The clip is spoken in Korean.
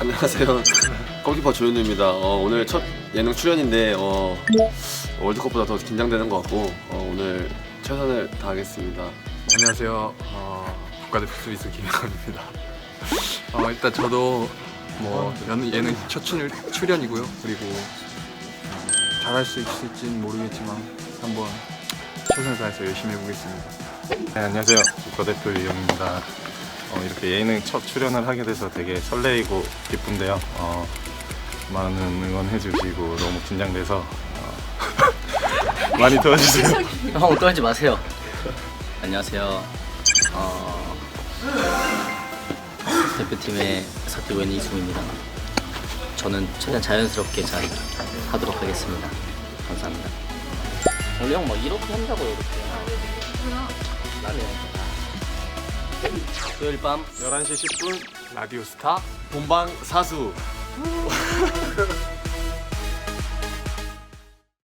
안녕하세요. 골키퍼 조현우입니다. 어, 오늘 첫 예능 출연인데 어, 월드컵보다 더 긴장되는 것 같고 어, 오늘 최선을 다하겠습니다. 안녕하세요. 어, 국가대표 수비수 김영환입니다. 어, 일단 저도 뭐 연- 예능 첫 출, 출연이고요. 그리고 어, 잘할 수 있을진 모르겠지만 한번 최선을 다해서 열심히 해보겠습니다. 네, 안녕하세요. 국가대표 이영입니다. 어, 이렇게 예능 첫 출연을 하게 돼서 되게 설레이고 기쁜데요. 어, 많은 응원해 주시고 너무 긴장돼서 어, 많이 도와주세요. 형 떨지 마세요. 안녕하세요. 어, 대표팀의 사티고인 이승우입니다. 저는 최대한 자연스럽게 잘 하도록 하겠습니다. 감사합니다. 원래 형 막 이렇게 한다고요, 이렇게. 나는. 토요일 밤 11시 10분 라디오 스타 본방 사수